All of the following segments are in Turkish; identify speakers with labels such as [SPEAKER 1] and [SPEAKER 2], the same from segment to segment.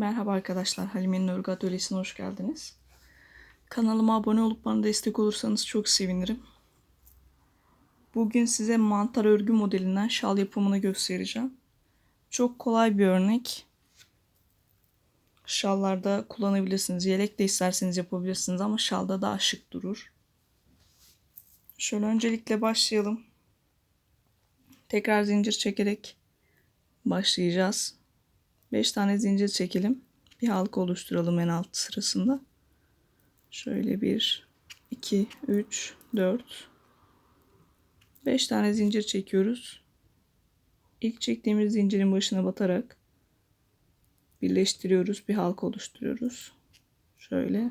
[SPEAKER 1] Merhaba arkadaşlar, Halime'nin Örgü Atölyesi'ne hoş geldiniz. Kanalıma abone olup bana destek olursanız çok sevinirim. Bugün size mantar örgü modelinden şal yapımını göstereceğim. Çok kolay bir örnek. Şallarda kullanabilirsiniz. Yelek de isterseniz yapabilirsiniz ama şalda daha şık durur. Şöyle öncelikle başlayalım. Tekrar zincir çekerek başlayacağız. 5 tane zincir çekelim. Bir halka oluşturalım en alt sırasında. Şöyle 1, 2, 3, 4, 5 tane zincir çekiyoruz. İlk çektiğimiz zincirin başına batarak birleştiriyoruz. Bir halka oluşturuyoruz. Şöyle.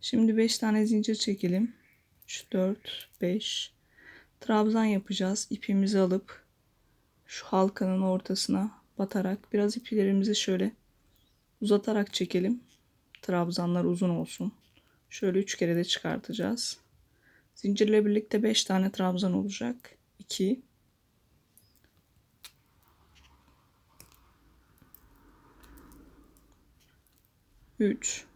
[SPEAKER 1] Şimdi 5 tane zincir çekelim. 3, 4, 5. Trabzan yapacağız. İpimizi alıp şu halkanın ortasına batarak biraz iplerimizi şöyle uzatarak çekelim. Trabzanlar uzun olsun. Şöyle üç kere de çıkartacağız. Zincirle birlikte 5 tane trabzan olacak. 2 3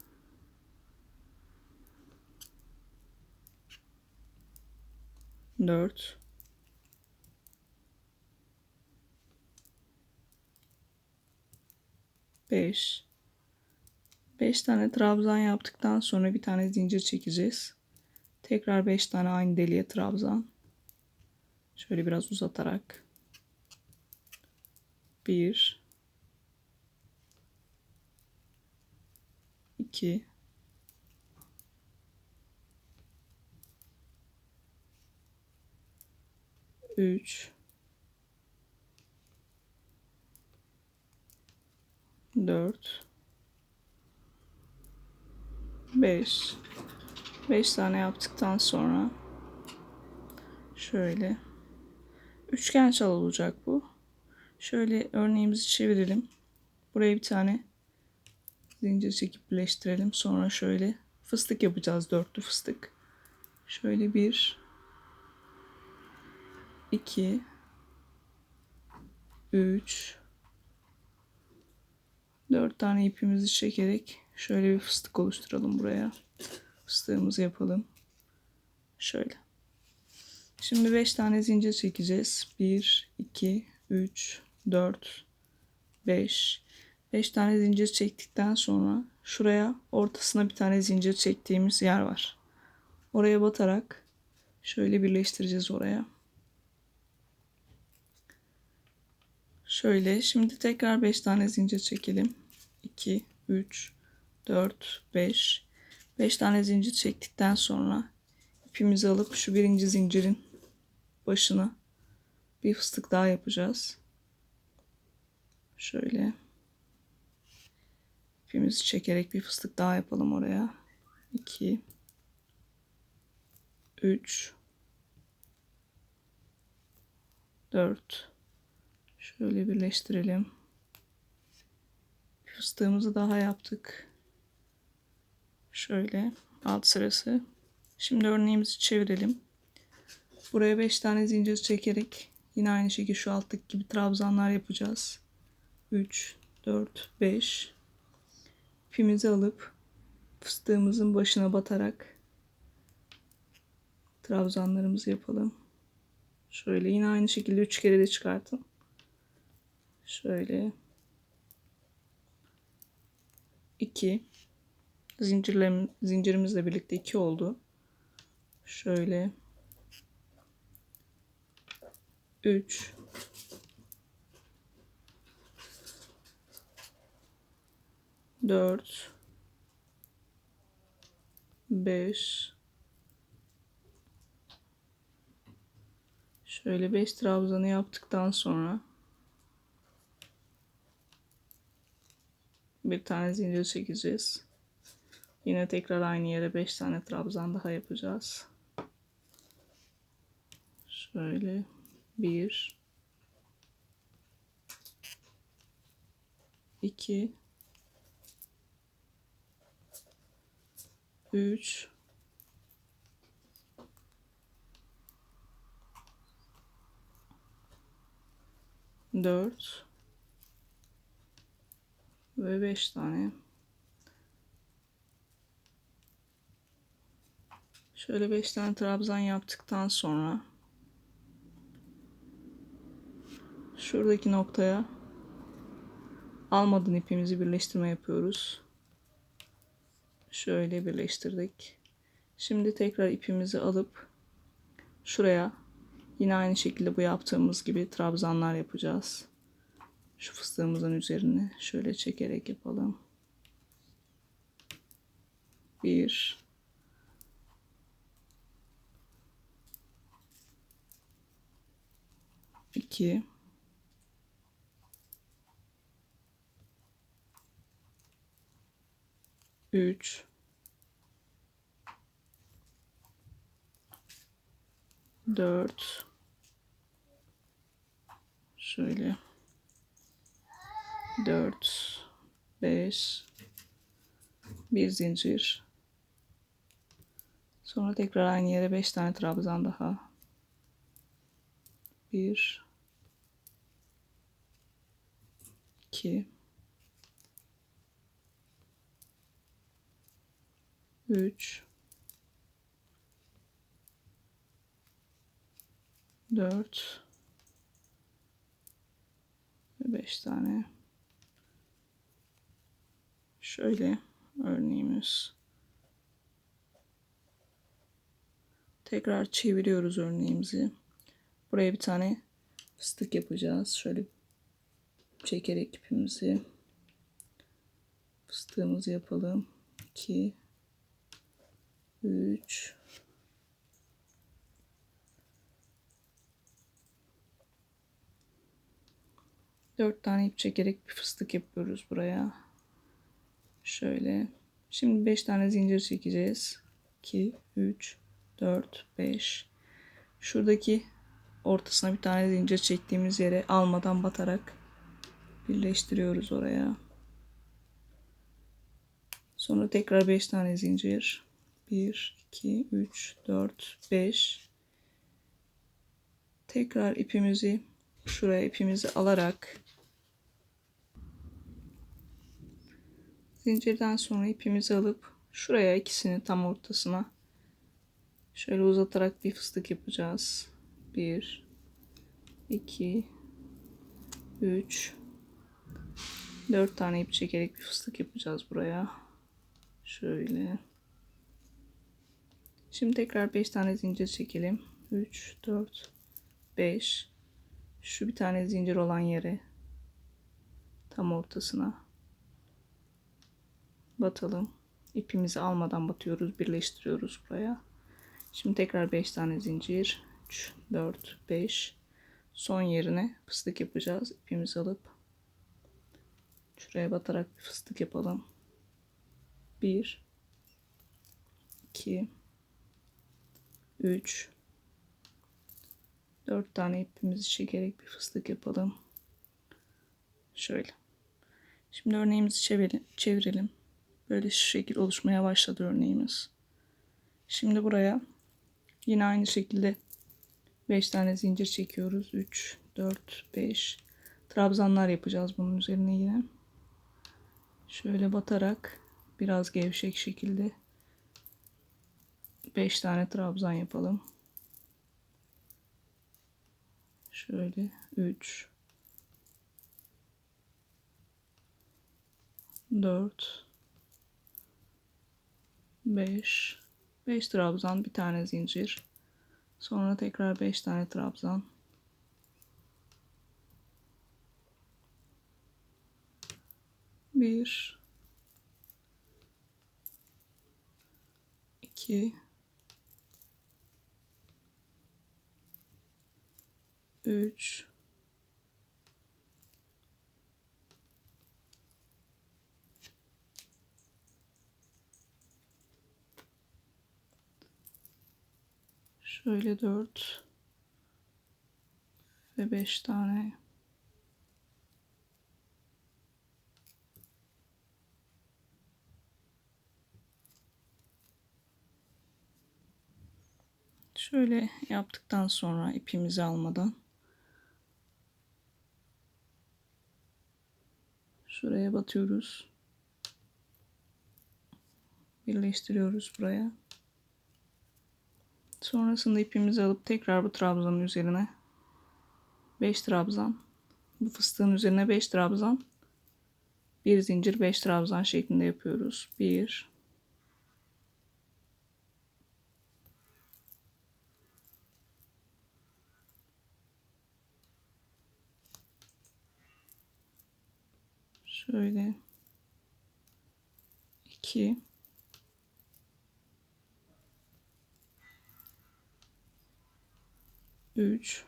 [SPEAKER 1] 4 5 5 tane trabzan yaptıktan sonra bir tane zincir çekeceğiz. Tekrar 5 tane aynı deliğe trabzan. Şöyle biraz uzatarak. 1 2 3 4 5 5 tane yaptıktan sonra şöyle üçgen çal olacak bu. Şöyle örneğimizi çevirelim. Buraya bir tane zincir çekip birleştirelim. Sonra şöyle fıstık yapacağız. Dörtlü fıstık. Şöyle bir 2 3 4 tane ipimizi çekerek şöyle bir fıstık oluşturalım buraya. Fıstığımızı yapalım. Şöyle. Şimdi 5 tane zincir çekeceğiz. 1, 2, 3, 4, 5. 5 tane zincir çektikten sonra şuraya ortasına bir tane zincir çektiğimiz yer var. Oraya batarak şöyle birleştireceğiz oraya. Şöyle şimdi tekrar 5 tane zincir çekelim. 2, 3, 4, 5. 5 tane zincir çektikten sonra ipimizi alıp şu birinci zincirin başına bir fıstık daha yapacağız. Şöyle ipimizi çekerek bir fıstık daha yapalım oraya. 2 3 4 Şöyle birleştirelim. Fıstığımızı daha yaptık. Şöyle alt sırası. Şimdi örneğimizi çevirelim. Buraya 5 tane zincir çekerek yine aynı şekilde şu alttaki gibi trabzanlar yapacağız. 3, 4, 5. İpimizi alıp fıstığımızın başına batarak trabzanlarımızı yapalım. Şöyle yine aynı şekilde 3 kere de çıkartın. Şöyle. 2 zincirlerim zincirimizle birlikte 2 oldu. Şöyle. 3 4 5 Şöyle 5 trabzanı yaptıktan sonra bir tane zincir çekeceğiz. Yine tekrar aynı yere 5 tane trabzan daha yapacağız. Şöyle 1 2 3 4 ve 5 tane. Şöyle 5 tane trabzan yaptıktan sonra şuradaki noktaya almadan ipimizi birleştirme yapıyoruz. Şöyle birleştirdik. Şimdi tekrar ipimizi alıp şuraya yine aynı şekilde bu yaptığımız gibi trabzanlar yapacağız. Şu fıstığımızın üzerine şöyle çekerek yapalım. Bir, 2 3 4 şöyle 4 5 bir zincir. Sonra tekrar aynı yere 5 tane trabzan daha. Bir 2 3 4 ve 5 tane şöyle örneğimiz. Tekrar çeviriyoruz örneğimizi. Buraya bir tane fıstık yapacağız. Şöyle çekerek ipimizi fıstığımızı yapalım. 2 3 4 tane ip çekerek bir fıstık yapıyoruz buraya. Şöyle. Şimdi 5 tane zincir çekeceğiz. 2 3 4 5 Şuradaki ortasına bir tane zincir çektiğimiz yere almadan batarak birleştiriyoruz oraya. Sonra tekrar 5 tane zincir. 1 2 3 4 5 Tekrar ipimizi şuraya ipimizi alarak zincirden sonra ipimizi alıp şuraya ikisini tam ortasına şöyle uzatarak bir fıstık yapacağız. 1 2 3 4 tane ip çekerek bir fıstık yapacağız buraya. Şöyle. Şimdi tekrar 5 tane zincir çekelim. 3 4 5 şu bir tane zincir olan yere tam ortasına batalım. İpimizi almadan batıyoruz, birleştiriyoruz buraya. Şimdi tekrar 5 tane zincir. 3 4 5 son yerine fıstık yapacağız. İpimizi alıp şuraya batarak bir fıstık yapalım. 1 2 3 4 tane ipimizi çekerek bir fıstık yapalım. Şöyle. Şimdi örneğimizi çevirelim. Böyle şu şekil oluşmaya başladı örneğimiz. Şimdi buraya yine aynı şekilde 5 tane zincir çekiyoruz. 3, 4, 5 trabzanlar yapacağız bunun üzerine yine. Şöyle batarak biraz gevşek şekilde 5 tane trabzan yapalım. Şöyle 3 4 5 5 trabzan bir tane zincir. Sonra tekrar 5 tane trabzan. Bir. İki. 3 Şöyle 4 ve 5 tane Şöyle yaptıktan sonra ipimizi almadan Şuraya batıyoruz. Birleştiriyoruz buraya. Sonrasında ipimizi alıp tekrar bu trabzanın üzerine 5 trabzan bu fıstığın üzerine 5 trabzan bir zincir 5 trabzan şeklinde yapıyoruz. 1 Şöyle. 2 3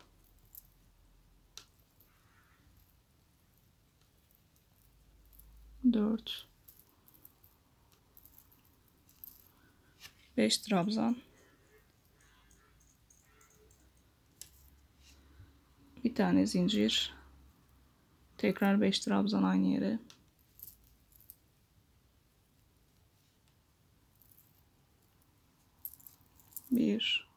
[SPEAKER 1] 4 5 trabzan bir tane zincir. Tekrar 5 trabzan aynı yere. Bir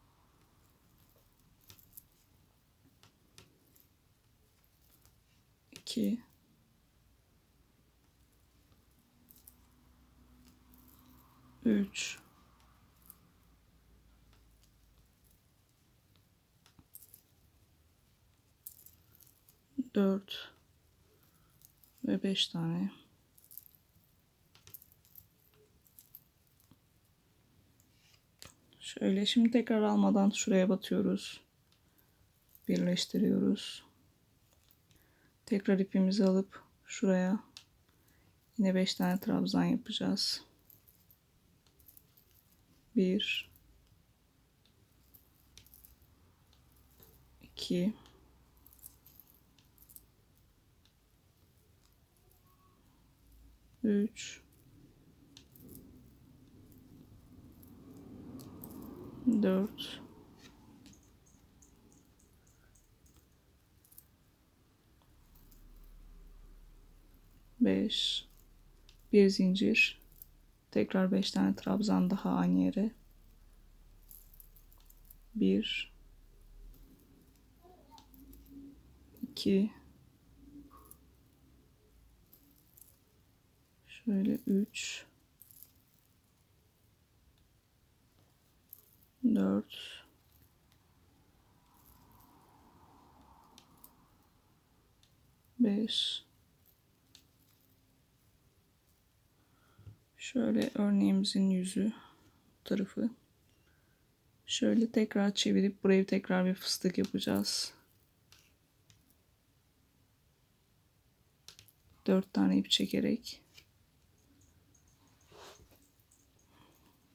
[SPEAKER 1] iki üç. Dört. Ve beş tane. Şöyle şimdi tekrar almadan şuraya batıyoruz. Birleştiriyoruz tekrar ipimizi alıp şuraya yine 5 tane trabzan yapacağız. 1 2 3 4 5 bir zincir. Tekrar 5 tane trabzan daha aynı yere. 1 2 şöyle 3 4 5 Şöyle örneğimizin yüzü tarafı. Şöyle tekrar çevirip buraya tekrar bir fıstık yapacağız. Dört tane ip çekerek.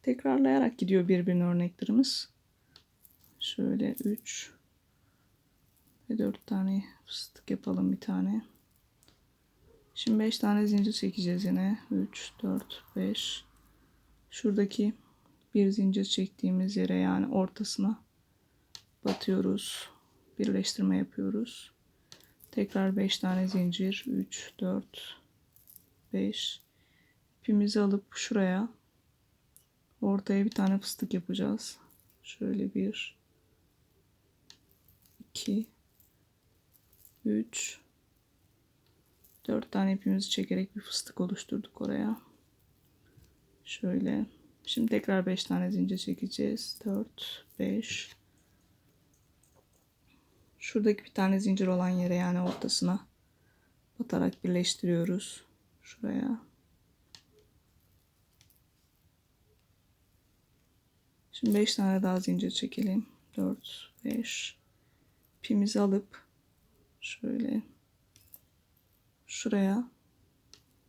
[SPEAKER 1] Tekrarlayarak gidiyor birbirine örneklerimiz. Şöyle 3 ve 4 tane fıstık yapalım bir tane. Şimdi 5 tane zincir çekeceğiz yine. 3, 4, 5. Şuradaki bir zincir çektiğimiz yere yani ortasına batıyoruz. Birleştirme yapıyoruz. Tekrar 5 tane zincir. 3, 4, 5. İpimizi alıp şuraya ortaya bir tane fıstık yapacağız. Şöyle bir 2 3 4 tane ipimizi çekerek bir fıstık oluşturduk oraya. Şöyle. Şimdi tekrar 5 tane zincir çekeceğiz. 4, 5. Şuradaki bir tane zincir olan yere yani ortasına batarak birleştiriyoruz. Şuraya. Şimdi 5 tane daha zincir çekelim. 4, 5. İpimizi alıp şöyle şuraya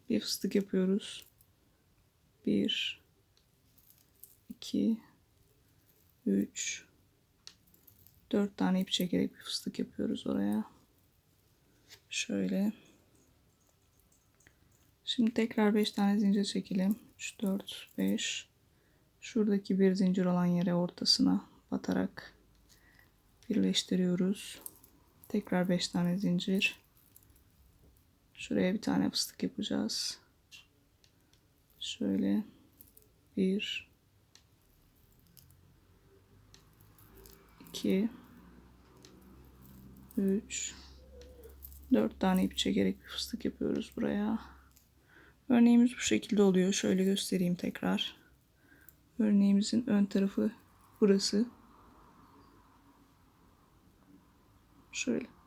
[SPEAKER 1] bir fıstık yapıyoruz. 1 2 3 4 tane ip çekerek bir fıstık yapıyoruz oraya. Şöyle. Şimdi tekrar 5 tane zincir çekelim. 3 4 5 Şuradaki bir zincir olan yere ortasına batarak birleştiriyoruz. Tekrar 5 tane zincir. Şuraya bir tane fıstık yapacağız. Şöyle bir iki üç dört tane ip çekerek bir fıstık yapıyoruz buraya. Örneğimiz bu şekilde oluyor. Şöyle göstereyim tekrar. Örneğimizin ön tarafı burası. Şöyle.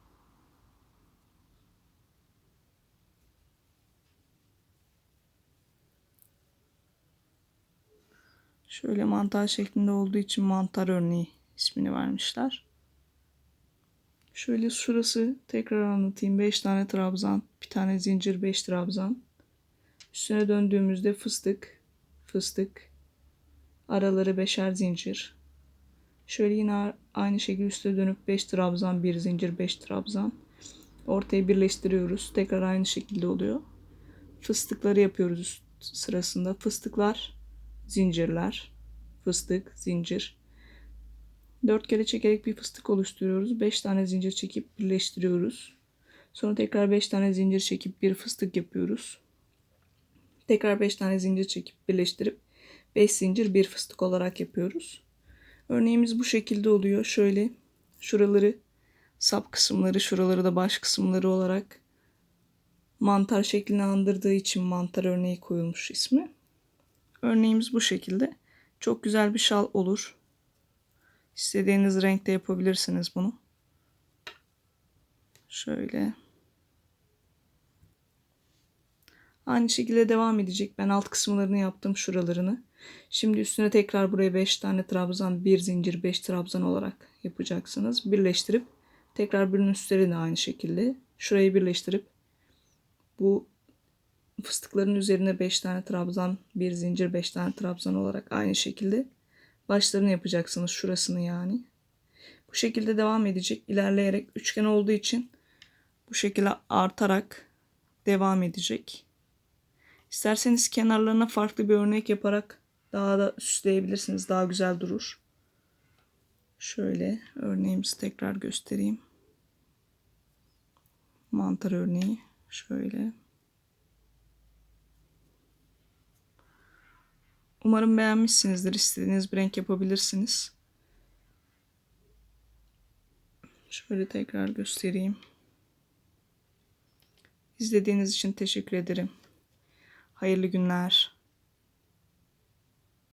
[SPEAKER 1] Şöyle mantar şeklinde olduğu için mantar örneği ismini vermişler. Şöyle şurası tekrar anlatayım. 5 tane trabzan, bir tane zincir 5 trabzan. Üstüne döndüğümüzde fıstık, fıstık. Araları beşer zincir. Şöyle yine aynı şekilde üstüne dönüp 5 trabzan, bir zincir 5 trabzan. Ortaya birleştiriyoruz. Tekrar aynı şekilde oluyor. Fıstıkları yapıyoruz sırasında. Fıstıklar, zincirler, fıstık, zincir. 4 kere çekerek bir fıstık oluşturuyoruz. 5 tane zincir çekip birleştiriyoruz. Sonra tekrar 5 tane zincir çekip bir fıstık yapıyoruz. Tekrar 5 tane zincir çekip birleştirip 5 zincir bir fıstık olarak yapıyoruz. Örneğimiz bu şekilde oluyor. Şöyle şuraları sap kısımları, şuraları da baş kısımları olarak mantar şeklini andırdığı için mantar örneği koyulmuş ismi. Örneğimiz bu şekilde. Çok güzel bir şal olur. İstediğiniz renkte yapabilirsiniz bunu. Şöyle. Aynı şekilde devam edecek. Ben alt kısımlarını yaptım şuralarını. Şimdi üstüne tekrar buraya 5 tane trabzan, bir zincir 5 trabzan olarak yapacaksınız. Birleştirip tekrar birinin üstlerine aynı şekilde şurayı birleştirip bu fıstıkların üzerine 5 tane trabzan, bir zincir 5 tane trabzan olarak aynı şekilde başlarını yapacaksınız şurasını yani. Bu şekilde devam edecek ilerleyerek üçgen olduğu için bu şekilde artarak devam edecek. İsterseniz kenarlarına farklı bir örnek yaparak daha da süsleyebilirsiniz. Daha güzel durur. Şöyle örneğimizi tekrar göstereyim. Mantar örneği şöyle. Umarım beğenmişsinizdir. İstediğiniz bir renk yapabilirsiniz. Şöyle tekrar göstereyim. İzlediğiniz için teşekkür ederim. Hayırlı günler.